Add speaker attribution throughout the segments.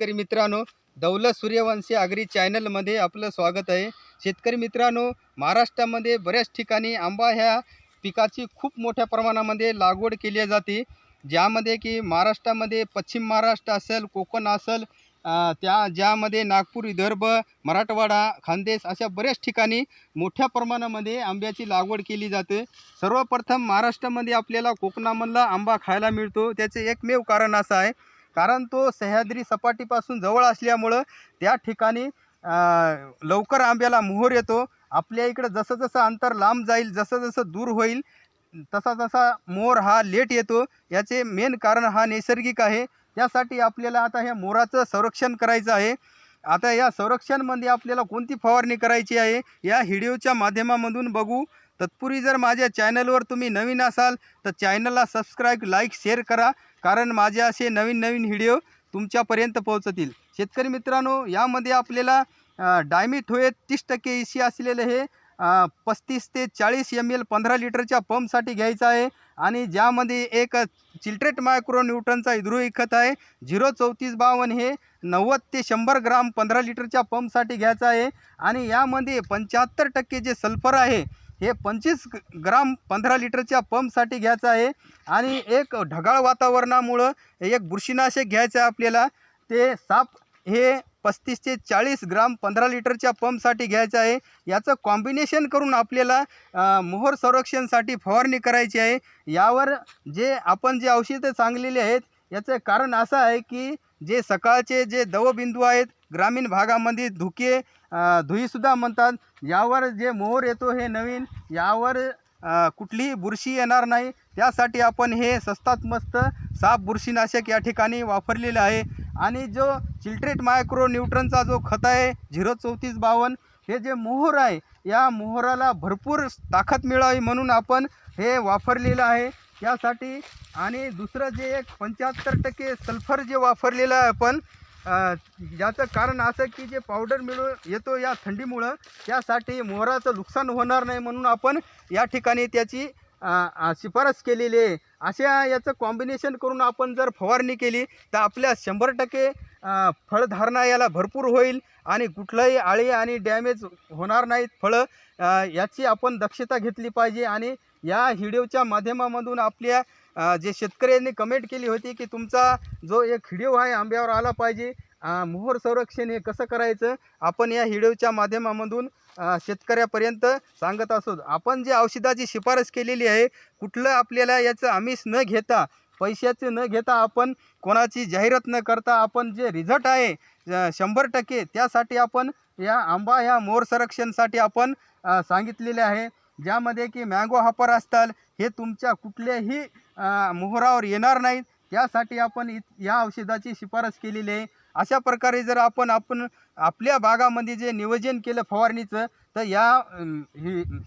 Speaker 1: शेतकरी मित्रांनो दौलत सूर्यवंशी आगरी चॅनलमध्ये आपलं स्वागत आहे. शेतकरी मित्रांनो महाराष्ट्रामध्ये बऱ्याच ठिकाणी आंबा ह्या पिकाची खूप मोठ्या प्रमाणामध्ये लागवड केली जाते. ज्यामध्ये की महाराष्ट्रामध्ये पश्चिम महाराष्ट्र असेल कोकण असेल त्या ज्यामध्ये नागपूर विदर्भ मराठवाडा खानदेश अशा बऱ्याच ठिकाणी मोठ्या प्रमाणामध्ये आंब्याची लागवड केली जाते. सर्वप्रथम महाराष्ट्रामध्ये आपल्याला कोकणामधला आंबा खायला मिळतो. त्याचे एकमेव कारण असं आहे कारण तो सह्याद्री सपाटीपासून जवळ असल्यामुळं त्या ठिकाणी लवकर आंब्याला मोहर येतो. आपल्या इकडं जसं जसं अंतर लांब जाईल जसं जसं दूर होईल तसा तसा मोर हा लेट येतो. याचे मेन कारण हा नैसर्गिक आहे. त्यासाठी आपल्याला आता ह्या मोराचं संरक्षण करायचं आहे. आता या संरक्षणमध्ये आपल्याला कोणती फवारणी करायची आहे या व्हिडिओच्या माध्यमामधून बघू. तत्पूर्वी जर माझ्या चॅनलवर तुम्ही नवीन असाल तर चॅनलला सबस्क्राईब लाईक शेअर करा कारण माझे असे नवीन नवीन व्हिडिओ तुमच्यापर्यंत पोहोचतील. शेतकरी मित्रांनो यामध्ये आपल्याला डायमिथोएत तीस टक्के ई सी असलेले हे पस्तीस ते चाळीस एम एल पंधरा लिटरच्या पंपसाठी घ्यायचं आहे आणि ज्यामध्ये एक चिल्ट्रेट मायक्रो न्यूटनचा हिद्रोई खत आहे झिरो चौतीस बावन्न हे नव्वद ते शंभर ग्राम पंधरा लिटरच्या पंपसाठी घ्यायचं आहे आणि यामध्ये पंच्याहत्तर टक्के जे सल्फर आहे हे पंचवीस ग्राम पंधरा लिटरच्या पंपसाठी घ्यायचं आहे. आणि एक ढगाळ वातावरणामुळं एक बुरशीनाशक घ्यायचं आहे आपल्याला. ते साप हे पस्तीस ते चाळीस ग्राम पंधरा लिटरच्या पंपसाठी घ्यायचं आहे. याचं कॉम्बिनेशन करून आपल्याला मोहर संरक्षणसाठी फवारणी करायची आहे. यावर जे आपण जे औषधं सांगलेली आहेत याचं कारण असं आहे की जे सकाळचे जे दवबिंदू आहेत ग्रामीण भागामध्ये धुके धुईसुद्धा म्हणतात. यावर जे मोहर येतो हे नवीन यावर कुठलीही बुरशी येणार नाही. त्यासाठी आपण हे स्वस्तात मस्त साप बुरशीनाशक या ठिकाणी वापरलेलं आहे. आणि जो चिल्ट्रेट मायक्रो न्यूट्रनचा जो खत आहे झिरो चौतीस बावन्न हे जे मोहर आहे या मोहराला भरपूर ताकद मिळावी म्हणून आपण हे वापरलेलं आहे. यासाठी आणि दुसरं जे एक पंच्याहत्तर टक्के सल्फर जे वापरलेलं आहे आपण याचं कारण असं की जे पावडर मिळून येतो या थंडीमुळं त्यासाठी मोहराचं नुकसान होणार नाही म्हणून आपण या ठिकाणी त्याची शिफारस केलेली आहे. अशा याचं कॉम्बिनेशन करून आपण जर फवारणी केली तर आपल्या शंभर टक्के फळधारणा याला भरपूर होईल आणि कुठलंही आळी आणि डॅमेज होणार नाहीत फळं. याची आपण दक्षता घेतली पाहिजे आणि या व्हिडिओच्या माध्यमामधून आपल्या जे शेतकऱ्यांनी कमेंट केली होती की तुमचा जो एक व्हिडिओ आहे आंब्यावर आला पाहिजे मोहर संरक्षण हे कसं करायचं आपण या व्हिडिओच्या माध्यमामधून शेतकऱ्यापर्यंत सांगत असो. आपण जे औषधाची शिफारस केलेली आहे कुठलं आपल्याला याचं आमिष न घेता पैशाचे न घेता आपण कोणाची जाहिरात न करता आपण जे रिझल्ट आहे शंभर टक्के त्यासाठी आपण या आंबा ह्या मोर संरक्षणसाठी आपण सांगितलेले आहे. ज्यामध्ये की मँगो हापर असतात हे तुमच्या कुठल्याही मोहरावर येणार नाहीत. त्यासाठी आपण इत या औषधाची शिफारस केलेली आहे. अशा प्रकारे जर आपण आपण आपल्या बागामध्ये जे नियोजन केलं फवारणीचं तर या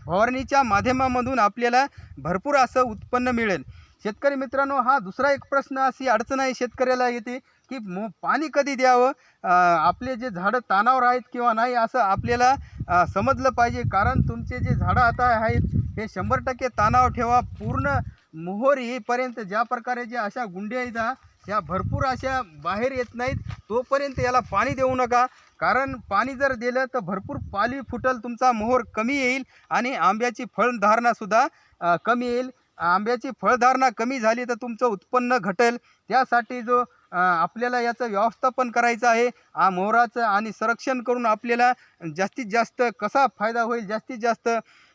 Speaker 1: फवारणीच्या माध्यमामधून आपल्याला भरपूर असं उत्पन्न मिळेल. शेतकरी मित्रांनो हा दुसरा एक प्रश्न अशी अडचण आहे शेतकऱ्याला येते की मो पाणी कधी द्यावं? आपले जे झाडं तानावर आहेत किंवा नाही असं आपल्याला समजलं पाहिजे. कारण तुमचे जे झाडं आता आहेत हे शंभर टक्के तानावर ठेवा. पूर्ण मोहर येईपर्यंत ज्या प्रकारे जे अशा गुंड्या आहेत ह्या भरपूर अशा बाहेर येत नाहीत तोपर्यंत याला पाणी देऊ नका. कारण पाणी जर दिलं तर भरपूर पाली फुटल तुमचा मोहर कमी येईल आणि आंब्याची फळधारणासुद्धा कमी येईल. आंब्याची फळधारणा कमी झाली तर तुमचं उत्पन्न घटेल. त्यासाठी जो आपल्याला याचं व्यवस्थापन करायचं आहे आ मोहराचं आणि संरक्षण करून आपल्याला जास्तीत जास्त कसा फायदा होईल जास्तीत जास्त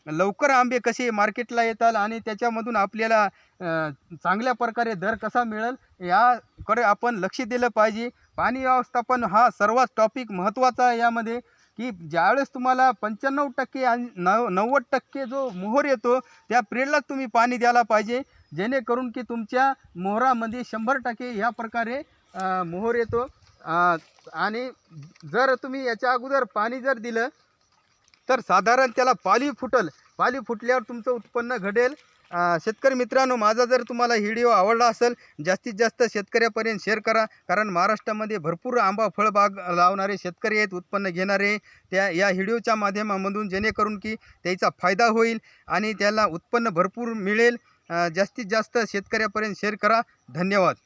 Speaker 1: लवकर आंबे कसे मार्केटला येतात आणि त्याच्यामधून आपल्याला चांगल्या प्रकारे दर कसा मिळेल याकडे आपण लक्ष दिलं पाहिजे. पाणी व्यवस्थापन हा सर्वात टॉपिक महत्त्वाचा यामध्ये. की ज्यावेळेस तुम्हाला पंच्याण्णव टक्के आणि नव नव्वद टक्के जो मोहर येतो त्या पिरियडलाच तुम्ही पाणी द्यायला पाहिजे. जेणेकरून की तुमच्या मोहरामध्ये शंभर टक्के ह्या प्रकारे मोहर येतो. आणि जर तुम्ही याच्या अगोदर पाणी जर दिलं तर साधारण त्याला पाली फुटल. पाली फुटल्यावर तुमचं उत्पन्न घडेल शेतकरी मित्रांनो माझा जर तुम्हाला व्हिडिओ आवडला असेल जास्तीत जास्त शेतकऱ्यापर्यंत शेअर करा. कारण महाराष्ट्रामध्ये भरपूर आंबा फळबाग लावणारे शेतकरी आहेत उत्पन्न घेणारे. त्या या व्हिडिओच्या माध्यमामधून जेणेकरून की त्याचा फायदा होईल आणि त्याला उत्पन्न भरपूर मिळेल. जास्तीत जास्त शेतकऱ्यापर्यंत शेअर करा. धन्यवाद.